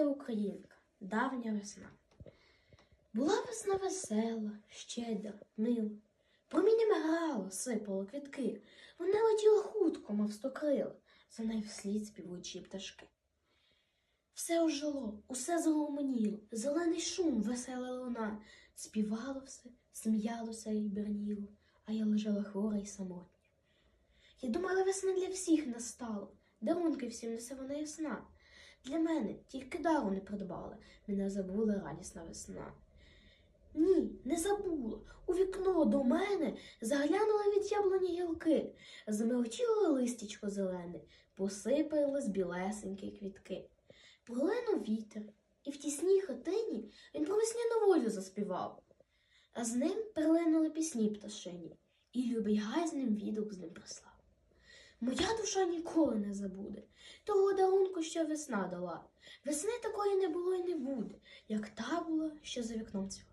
я українка, давня весна. Була весна весела, щедра, мила. Проміннями грала, сипала квітки. Вона летіла хутко, мов стокрила, за нею вслід співучі пташки. Все ожило, усе загомоніло, зелений шум, весела луна. Співало все, сміялося і берніло, а я лежала хвора й самотня. Я думала, весна для всіх настала, дарунки всім несе вона ясна. Для мене тільки дару не придбала, мене забула радісна весна. Ні, не забула. У вікно до мене заглянули від яблуні гілки, замелчило листячко зелене, посипались білесенькі квітки. Полинув вітер, і в тісній хатині він про весняну волю заспівав. А з ним прилинули пісні пташині, і любий гай з ним відгук з ним прислав. Моя душа ніколи не забуде того дарунку, що весна дала. Весни такої не було і не буде, як та була, що за вікном цвіла.